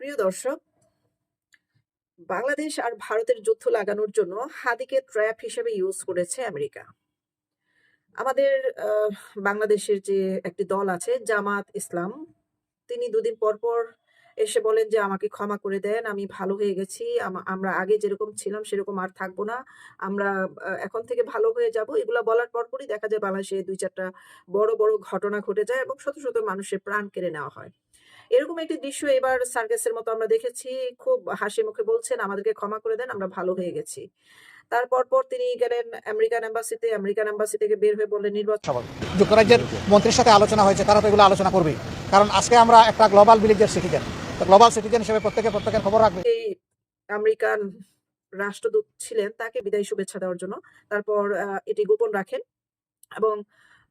প্রিয় দর্শক, বাংলাদেশ আর ভারতের যুদ্ধ লাগানোর জন্য হাদিকে ট্র্যাপ হিসেবে ইউজ করেছে আমেরিকা। আমাদের বাংলাদেশের যে একটি দল আছে জামাত ইসলাম, তিনি দুদিন পর, পর এসে বলেন যে, "আমাকে ক্ষমা করে দেন। আমি ভালো হয়ে গেছি। আমরা আগে যেরকম ছিলাম সেরকম আর থাকব না। আমরা এখন থেকে ভালো হয়ে যাব।" এগুলা বলার পরপরই দেখা যায় বাংলাদেশে দুই চারটা বড়, বড় ঘটনা ঘটে যায় এবং শত, শত মানুষের প্রাণ কেড়ে নেওয়া হয়। এরকম একটি দৃশ্য এবার সার্কাসের মতো আমরা দেখেছি। খুব হাসি মুখে বলছেন, "আমাদেরকে ক্ষমা করে দেন। আমরা ভালো হয়ে গেছি।" তারপর পর তিনি গেলেন আমেরিকান এম্বাসিতে। আমেরিকান এম্বাসি থেকে বের হয়ে বললেন নির্বাচন যুক্তরাজ্যের মন্ত্রীর সাথে আলোচনা হয়েছে তারা তো এগুলো আলোচনা করবে কারণ আজকে আমরা একটা গ্লোবাল ভিলেজের সিটিজেন গ্লোবাল সিটিজেন হিসেবে প্রত্যেকে প্রত্যেকের খবর রাখবে এই আমেরিকান রাষ্ট্রদূত ছিলেন তাকে বিদায়ী শুভেচ্ছা দেওয়ার জন্য। তারপর এটি গোপন রাখেন এবং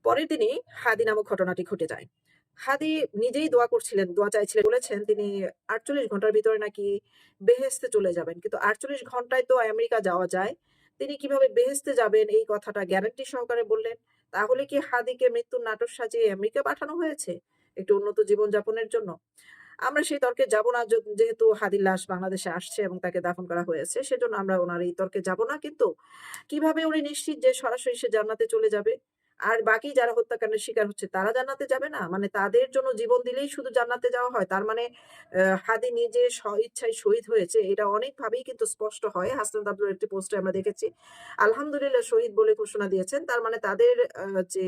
পরের দিনই হাদি নামক ঘটনাটি ঘটে যায়। হাদি নিজেই দোয়া করছিলেন, দোয়া চাইছিলেন। বলেছেন তিনি ৪৮ ঘণ্টার ভিতরে নাকি বেহেস্তে চলে যাবেন। কিন্তু ৪৮ ঘন্টায় তো আমেরিকা যাওয়া যায়। তিনি কীভাবে বেহেস্তে যাবেন এই কথাটা গ্যারান্টি সহকারে বললেন। তাহলে কি হাদিকে মৃত্যুর নাটক সাজিয়ে আমেরিকা পাঠানো হয়েছে? একটু উন্নত জীবনযাপনের জন্য? আমরা সেই তর্কে যাব না যেহেতু হাদির লাশ বাংলাদেশে আসছে এবং তাকে দাফন করা হয়েছে। সেজন্য আমরা ওনার এই তর্কে যাব না। কিন্তু কীভাবে উনি নিশ্চিত যে সরাসরি সে জান্নাতে চলে যাবে? আর বাকি যারা হত্যাকাণ্ডের শিকার হচ্ছে, তারা জান্নাতে যাবে না? মানে তাদের জন্য জীবন দিলেই শুধু জান্নাতে যাওয়া হয়? তার মানে হাদি নিজে ইচ্ছায় শহীদ হয়েছে। এটা অনেকভাবেই কিন্তু স্পষ্ট হয়। হাসনাদ আব্দুল একটি পোস্টে আমরা দেখেছি। আলহামদুলিল্লাহ শহীদ বলে ঘোষণা দিয়েছেন। তার মানে তাদের যে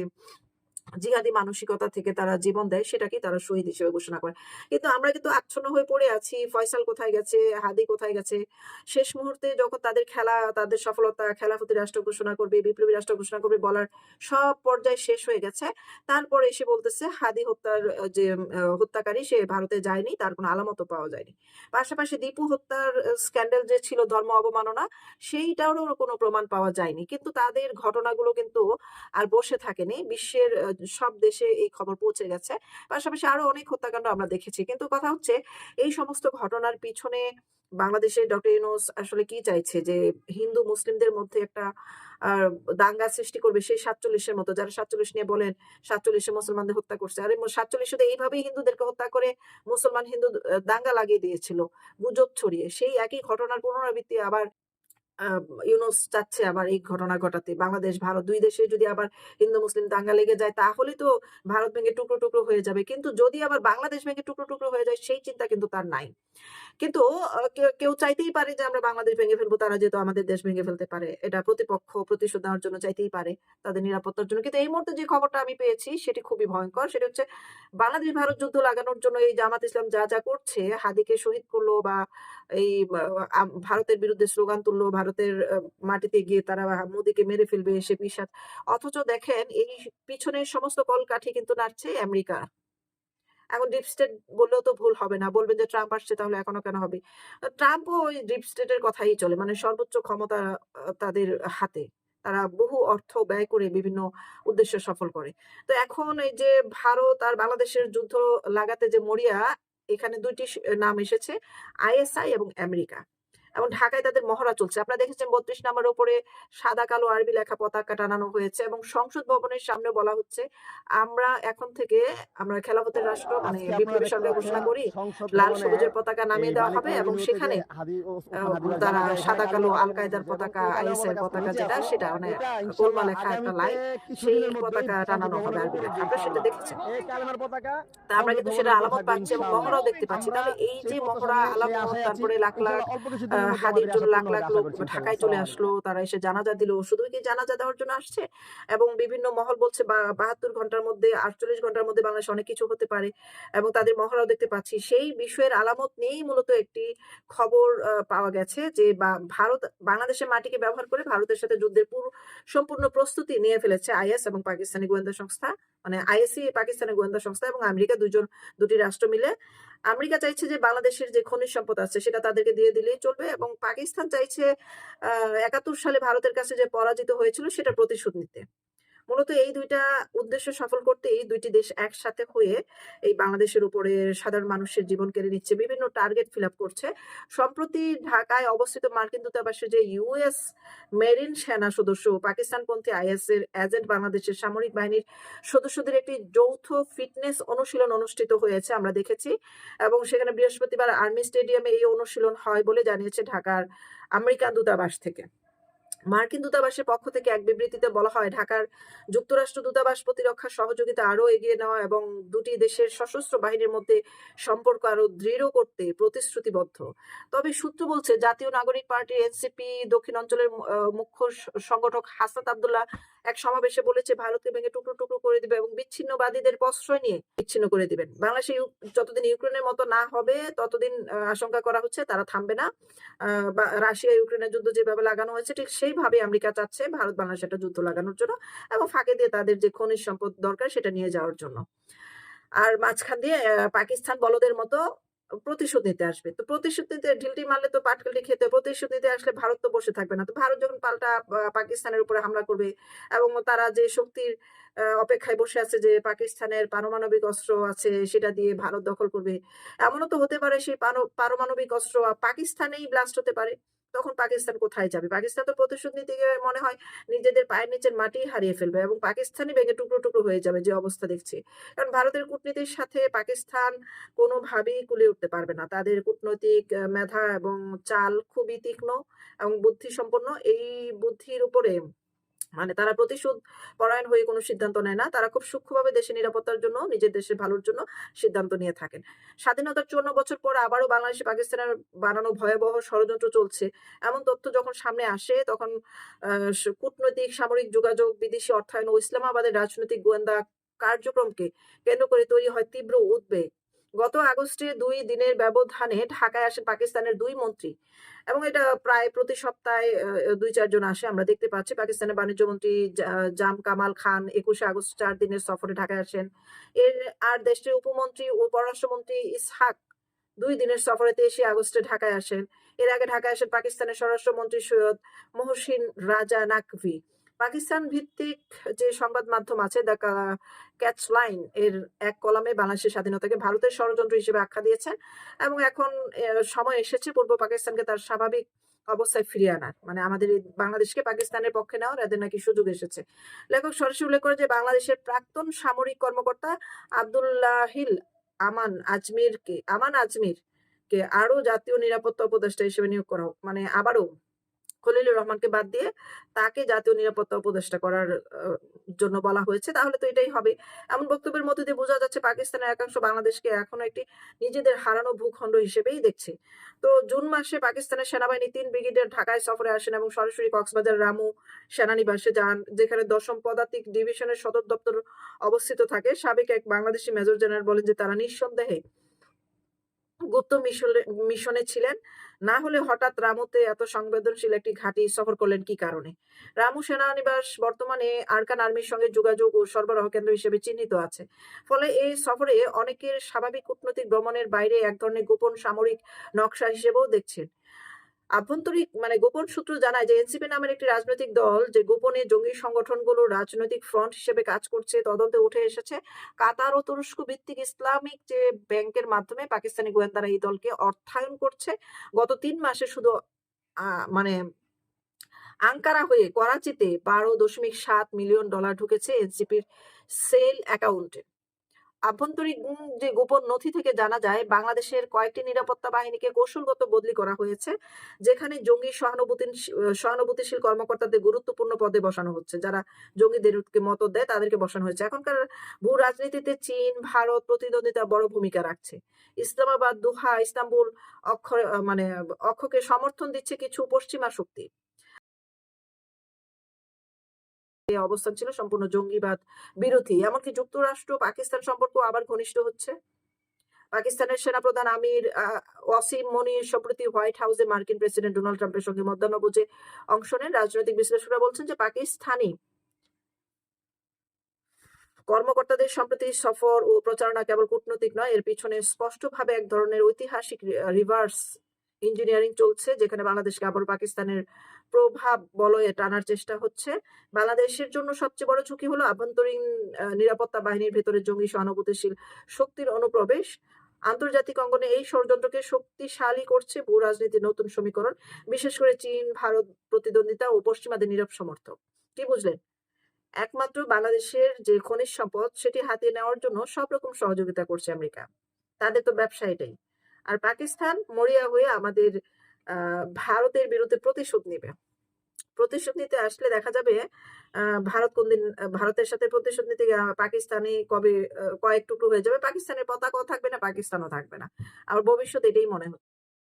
জিহাদি মানসিকতা থেকে তারা জীবন দেয় সেটাকেই তারা শহীদ হিসেবে ঘোষণা করে। কিন্তু আমরা কিন্তু আচ্ছন্ন হয়ে পড়ে আছি। ফয়সাল কোথায় গেছে? হাদি কোথায় গেছে? শেষ মুহূর্তে যখন তাদের খেলা, তাদের সফলতা খেলাফতি রাষ্ট্র ঘোষণা করবে, বিপ্লবী রাষ্ট্র ঘোষণা করবে বলার সব পর্যায় শেষ হয়ে গেছে। তারপরে এসে বলতেছে হাদি হত্যার যে হত্যাকারী সে ভারতে যায়নি। তার কোনো আলামতও পাওয়া যায়নি। পাশাপাশি দীপু হত্যার স্ক্যান্ডেল যে ছিল ধর্ম অবমাননা সেইটারও কোনো প্রমাণ পাওয়া যায়নি। কিন্তু তাদের ঘটনাগুলো কিন্তু আর বসে থাকেনি। বিশ্বের সব দেশে এই খবর পৌঁছে গেছে। পাশাপাশি আরও অনেক হত্যাকাণ্ড আমরা দেখেছি। কিন্তু কথা হচ্ছে, এই সমস্ত ঘটনার পিছনে বাংলাদেশের ডক্টর ইউনূস আসলে কি চাইছে? যে হিন্দু মুসলিমদের মধ্যে একটা দাঙ্গা সৃষ্টি করবে সেই ৪৭ এর মতো। যারা ৪৭ নিয়ে বলেন ৪৭ এ মুসলমানদের হত্যা করছে। আরে ৪৭ শুধু এইভাবেই হিন্দুদেরকে হত্যা করে মুসলমান হিন্দু দাঙ্গা লাগিয়ে দিয়েছিল। গুজব ছড়িয়ে। সেই একই ঘটনার পুনরাবৃত্তি আবার ইউনূস চাচ্ছে আবার এই ঘটনা ঘটাতে। বাংলাদেশ, ভারত ২ দেশে যদি আবার হিন্দু মুসলিম দাঙ্গা লেগে যায় তাহলে তো ভারত ভেঙে টুকরো, টুকরো হয়ে যাবে। কিন্তু যদি আবার বাংলাদেশ ভেঙে টুকরো, টুকরো হয়ে যায় সেই চিন্তা কিন্তু তার নাই। কিন্তু কেউ চাইতেই পারে যে আমরা বাংলাদেশ ভেঙে ফেলব। তারা যেহেতু আমাদের দেশ ভেঙে ফেলতে পারে। এটা প্রতিপক্ষ প্রতিশোধ নেওয়ার জন্য চাইতেই পারে। তাদের নিরাপত্তার জন্য। কিন্তু এই মুহূর্তে যে খবরটা আমি পেয়েছি সেটি খুবই ভয়ঙ্কর সেটা হচ্ছে বাংলাদেশ ভারত যুদ্ধ লাগানোর জন্য এই জামাত ইসলাম যা, যা করছে হাদিকে শহীদ করল বা এই ভারতের বিরুদ্ধে স্লোগান তুললো, ভারতের মাটিতে গিয়ে তারা মোদিকে মেরে ফেলবে সে পিশাচ। অথচ দেখেন, এই পিছনের সমস্ত কলকাঠি কিন্তু নাড়ছে আমেরিকা। এখন ডিপ স্টেট বললেও তো ভুল হবে না। বলবেন যে ট্রাম্প আসছে তাহলে এখনও কেন হবে? ট্রাম্পও ওই ডিপ স্টেটের কথাই চলে। মানে সর্বোচ্চ ক্ষমতা তাদের হাতে। তারা বহু অর্থ ব্যয় করে বিভিন্ন উদ্দেশ্য সফল করে। তো এখন এই যে ভারত আর বাংলাদেশের যুদ্ধ লাগাতে যে মরিয়া, এখানে দুইটি নাম এসেছে, আইএসআই এবং আমেরিকা। এবং ঢাকায় তাদের মহড়া চলছে। আপনারা দেখেছেন ৩২ নাম্বারের উপরে সাদা কালো আরবি লেখা পতাকা টানানো হয়েছে এবং সংসদ ভবনের সামনে বলা হচ্ছে, "আমরা এখন থেকে আমরা খেলাফতের রাষ্ট্র মানে আজকে আপনারা বিপ্লবী সরকার ঘোষণা করি। লাল সবুজের পতাকা নামিয়ে দেওয়া হবে এবং সেখানে তারা সাদা কালো আল কায়েদার পতাকা, আইএসআই পতাকা যেটা সেটা মানে গোলমা লেখা একটা লাইন সেই পতাকা টানানো হবে আরবি লেখা। আপনারা সেটা পতাকা তা আমরা কিন্তু সেটা আলামত পাচ্ছি এবং মহড়াও দেখতে পাচ্ছি। আমরা তাহলে এই যে মহড়া আলামত তারপরে লাখ, লাখ হাদির জন্য লাখ, লাখ লোক ঢাকায় চলে আসলো। তারা এসে জানাজা দিল। শুধুই কি জানাজা দেওয়ার জন্য আসছে? এবং বিভিন্ন মহল বলছে বা ৭২ ঘণ্টার মধ্যে ৪৮ ঘণ্টার মধ্যে বাংলাদেশে অনেক কিছু হতে পারে এবং তাদের মহড়াও দেখতে পাচ্ছি। সেই বিষয়ের আলামত নিয়েই মূলত একটি খবর পাওয়া গেছে যে বা ভারত বাংলাদেশের মাটিকে ব্যবহার করে ভারতের সাথে যুদ্ধের পুরো সম্পূর্ণ প্রস্তুতি নিয়ে ফেলেছে আইএস এবং পাকিস্তানি গোয়েন্দা সংস্থা। মানে আইএসি পাকিস্তানের গোয়েন্দা সংস্থা এবং আমেরিকা দুজন দুটি রাষ্ট্র মিলে। আমেরিকা চাইছে যে বাংলাদেশের যে খনিজ সম্পদ আছে, সেটা তাদেরকে দিয়ে দিলেই চলবে এবং পাকিস্তান চাইছে একাত্তর ৭১ সালে ভারতের কাছে যে পরাজিত হয়েছিল, সেটা প্রতিশোধ নিতে। মূলত এই দুইটা উদ্দেশ্য সফল করতে এই দুইটি দেশ একসাথে হয়ে এই বাংলাদেশের উপরে সাধারণ মানুষের জীবন কেড়ে নিচ্ছে, বিভিন্ন টার্গেট ফিল আপ করছে। সম্প্রতি ঢাকায় অবস্থিত মার্কিন দূতাবাসে যে ইউএস মেরিন সেনা সদস্য, পাকিস্তানপন্থী আইএস এর এজেন্ট বাংলাদেশের সামরিক বাহিনীর সদস্যদের একটি যৌথ ফিটনেস অনুশীলন অনুষ্ঠিত হয়েছে আমরা দেখেছি এবং সেখানে বৃহস্পতিবার আর্মি স্টেডিয়ামে এই অনুশীলন হয় বলে জানিয়েছে ঢাকার আমেরিকান দূতাবাস থেকে। মার্কিন দূতাবাসের পক্ষ থেকে এক বিবৃতিতে বলা হয়, ঢাকার যুক্তরাষ্ট্র দূতাবাস প্রতিরক্ষা সহযোগিতা আরও এগিয়ে নেওয়া এবং দুটি দেশের সশস্ত্র বাহিনীর মধ্যে সম্পর্ক আরও দৃঢ় করতে প্রতিশ্রুতিবদ্ধ। তবে সূত্র বলছে, জাতীয় নাগরিক পার্টি এনসিপি দক্ষিণ অঞ্চলের মুখ্য সংগঠক হাসাত আব্দুল্লাহ এক সমাবেশে বলেছে, ভারতকে ভেঙে টুকরো টুকরো করে দিবে এবং বিচ্ছিন্নবাদীদের প্রশ্রয় নিয়ে বিচ্ছিন্ন করে দিবেন। বাংলাদেশে যতদিন ইউক্রেনের মতো না হবে, ততদিন আশঙ্কা করা হচ্ছে তারা থামবে না। রাশিয়া ইউক্রেনের যুদ্ধ যেভাবে লাগানো হয়েছে, ঠিক সেইভাবে আমেরিকা চাচ্ছে ভারত বাংলাদেশ একটা যুদ্ধ লাগানোর জন্য এবং ফাঁকে দিয়ে তাদের যে খনিজ সম্পদ দরকার সেটা নিয়ে যাওয়ার জন্য। আর মাঝখান দিয়ে পাকিস্তান বলদের মতো প্রতিশোধ নিতে আসবে। তো প্রতিশোধ নিতে ঢিলটি মারলে তো পাটকেলটি খেতে, প্রতিশোধ নিতে আসলে ভারত তো বসে থাকবে না। তো ভারত যখন পাল্টা পাকিস্তানের উপরে হামলা করবে এবং তারা যে শক্তির অপেক্ষায় বসে আছে যে পাকিস্তানের পারমাণবিক অস্ত্র আছে সেটা দিয়ে ভারত দখল করবে, এমনও তো হতে পারে সেই পারমাণবিক অস্ত্র পাকিস্তানেই ব্লাস্ট হতে পারে। তখন পাকিস্তান কোথায় যাবে? পাকিস্তান তো প্রতিশোধ নিতে গিয়ে মনে হয় নিজেদের পায়ের নিচের মাটি হারিয়ে ফেলবে এবং পাকিস্তানই ভেঙে টুকরো টুকরো হয়ে যাবে যে অবস্থা দেখছি। কারণ ভারতের কূটনীতির সাথে পাকিস্তান কোনোভাবেই কুলে উঠতে পারবে না। তাদের কূটনৈতিক মেধা এবং চাল খুবই তীক্ষ্ণ এবং বুদ্ধি সম্পন্ন এই বুদ্ধির উপরে মানে তারা প্রতিশোধ পরায়ণ হয়ে কোনো সিদ্ধান্ত নেয় না। তারা খুব সূক্ষ্মভাবে দেশের নিরাপত্তার জন্য, নিজের দেশের ভালোর জন্য সিদ্ধান্ত নিয়ে থাকেন। স্বাধীনতার চুয়ান্ন বছর পর আবারও বাংলাদেশে পাকিস্তানের বানানো ভয়াবহ ষড়যন্ত্র চলছে। এমন তথ্য যখন সামনে আসে, তখন কূটনৈতিক, সামরিক যোগাযোগ, বিদেশি অর্থায়ন ও ইসলামাবাদের রাজনৈতিক গোয়েন্দা কার্যক্রমকে কেন্দ্র করে তৈরি হয় তীব্র উদ্বেগ। গত আগস্টে দুই দিনের ব্যবধানে ঢাকায় আসেন পাকিস্তানের দুই মন্ত্রী এবং এটা প্রায় প্রতি সপ্তাহে দুই চারজন আসে। আমরা দেখতে পাচ্ছি পাকিস্তানের বাণিজ্য মন্ত্রী জাম কামাল খান একুশে আগস্ট চার দিনের সফরে ঢাকায় আসেন। এর আর দেশটির উপমন্ত্রী ও পররাষ্ট্রমন্ত্রী ইসহাক দুই দিনের সফরে তেইশে আগস্টে ঢাকায় আসেন। এর আগে ঢাকায় আসেন পাকিস্তানের স্বরাষ্ট্রমন্ত্রী সৈয়দ মহসিন রাজা নাকভি। পাকিস্তান ভিত্তিক যে সংবাদ মাধ্যম আছে, দ্য ক্যাচ লাইন, এর এক কলামে বাংলাদেশের স্বাধীনতাকে ভারতের ষড়যন্ত্র হিসেবে আখ্যা দিয়েছেন এবং এখন সময় এসেছে পূর্ব পাকিস্তানকে তার স্বাভাবিক অবস্থায় ফিরিয়ে আনার। মানে আমাদের বাংলাদেশকে পাকিস্তানের পক্ষে নেওয়ার এদের নাকি সুযোগ এসেছে। লেখক সরাসরি উল্লেখ করে যে, বাংলাদেশের প্রাক্তন সামরিক কর্মকর্তা আব্দুল্লাহিল আমান আজমিরকে, আমান আজমির কে আরও জাতীয় নিরাপত্তা উপদেষ্টা হিসেবে নিয়োগ করা মানে আবারও খলিলুর রহমানকে বাদ দিয়ে তাকে জাতীয় নিরাপত্তা উপদেষ্টা করার জন্য বলা হয়েছে। তাহলে তো এটাই হবে। এমন বক্তব্যের মধ্যে দিয়ে বোঝা যাচ্ছে পাকিস্তানের একাংশ বাংলাদেশকে এখনও একটি নিজেদের হারানো ভূখণ্ড হিসেবেই দেখছে। তো জুন মাসে পাকিস্তানের সেনাবাহিনী তিন ব্রিগেডের ঢাকায় সফরে আসেন এবং সরাসরি কক্সবাজার রামু সেনানিবাসে যান, যেখানে দশম পদাতিক ডিভিশনের সদর দপ্তর অবস্থিত থাকে। সাবেক এক বাংলাদেশি মেজর জেনারেল বলেন যে তারা নিঃসন্দেহে গুপ্ত মিশনে মিশনে ছিলেন। না হলে হঠাৎ রামুতে এত সংবেদনশীল একটি ঘাঁটি সফর করলেন কি কারণে? রামু সেনানিবাস বর্তমানে আরকান আর্মির সঙ্গে যোগাযোগ ও সরবরাহ কেন্দ্র হিসেবে চিহ্নিত আছে। ফলে এই সফরে অনেকের স্বাভাবিক কূটনৈতিক ভ্রমণের বাইরে এক ধরনের গোপন সামরিক নকশা হিসেবেও দেখছেন। আভ্যন্তরিক মানে গোপন সূত্র জানায় যে এনসিপি নামের একটি রাজনৈতিক দল যে গোপনে জঙ্গি সংগঠনগুলো রাজনৈতিক ফ্রন্ট হিসেবে কাজ করছে, তদন্তে উঠে এসেছে। কাতার ও তুরস্ক ভিত্তিক ইসলামিক যে ব্যাংকের মাধ্যমে পাকিস্তানি গোয়েন্দারা এই দলকে অর্থায়ন করছে। গত তিন মাসে শুধু মানে আঙ্কারা হয়ে করাচিতে বারো দশমিক সাত মিলিয়ন ডলার ঢুকেছে এনসিপির সেল অ্যাকাউন্টে। আভ্যন্তরীণ যে গোপন নথি থেকে জানা যায়, বাংলাদেশের কয়েকটি নিরাপত্তা বাহিনীকে কৌশলগত বদলি করা হয়েছে, যেখানে জঙ্গি সহানুভূতি সহানুভূতিশীল কর্মকর্তাদের গুরুত্বপূর্ণ পদে বসানো হচ্ছে। যারা জঙ্গিদেরকে মত দেয়, তাদেরকে বসানো হয়েছে। এখনকার ভূ রাজনীতিতে চীন, ভারত প্রতিদ্বন্দ্বিতা বড় ভূমিকা রাখছে। ইসলামাবাদ, দোহা, ইস্তাম্বুল অক্ষর মানে অক্ষকে সমর্থন দিচ্ছে কিছু পশ্চিমা শক্তি। এই অবস্থান ছিল সম্পূর্ণ জঙ্গিবাদ বিরোধী। এমনকি যুক্তরাষ্ট্র পাকিস্তান সম্পর্ক আবার ঘনিষ্ঠ হচ্ছে। পাকিস্তানের সেনাপ্রধান আমির ওয়াসিম মনির সম্প্রতি হোয়াইট হাউসে মার্কিন প্রেসিডেন্ট ডোনাল্ড ট্রাম্পের সঙ্গে মধ্যাহ্নভোজে অংশ নেন। রাজনৈতিক বিশ্লেষকরা বলছেন যে পাকিস্তানি কর্মকর্তাদের সম্প্রতি সফর ও প্রচারণা কেবল কূটনৈতিক নয়, এর পিছনে স্পষ্টভাবে এক ধরনের ঐতিহাসিক রিভার্স ইঞ্জিনিয়ারিং চলছে, যেখানে বাংলাদেশকে আবার পাকিস্তানের প্রভাব বলয়ে টানার চেষ্টা হচ্ছে। বাংলাদেশের জন্য সবচেয়ে বড় ঝুঁকি হলো আভ্যন্তরীণ নিরাপত্তা বাহিনীর ভেতরে জঙ্গি সহানুভূতিশীল শক্তির অনুপ্রবেশ। আন্তর্জাতিক অঙ্গনে এই ষড়যন্ত্রকে শক্তিশালী করছে ভূ রাজনীতির নতুন সমীকরণ বিশেষ করে চীন ভারত প্রতিদ্বন্দ্বিতা ও পশ্চিমাদের নীরব সমর্থক। কি বুঝলেন? একমাত্র বাংলাদেশের যে খনিজ সম্পদ সেটি হাতিয়ে নেওয়ার জন্য সব রকম সহযোগিতা করছে আমেরিকা। তাদের তো ব্যবসা এটাই আর পাকিস্তান মরিয়া হয়ে আমাদের আহ, ভারতের বিরুদ্ধে প্রতিশোধ নিবে। প্রতিশোধ নিতে আসলে দেখা যাবে ভারত কোনদিন দিন ভারতের সাথে প্রতিশোধ নিতে পাকিস্তানি কবে কয়েক টুকরো হয়ে যাবে। পাকিস্তানের পতাকাও থাকবে না, পাকিস্তানও থাকবে না। আর ভবিষ্যৎ এটাই মনে হচ্ছে।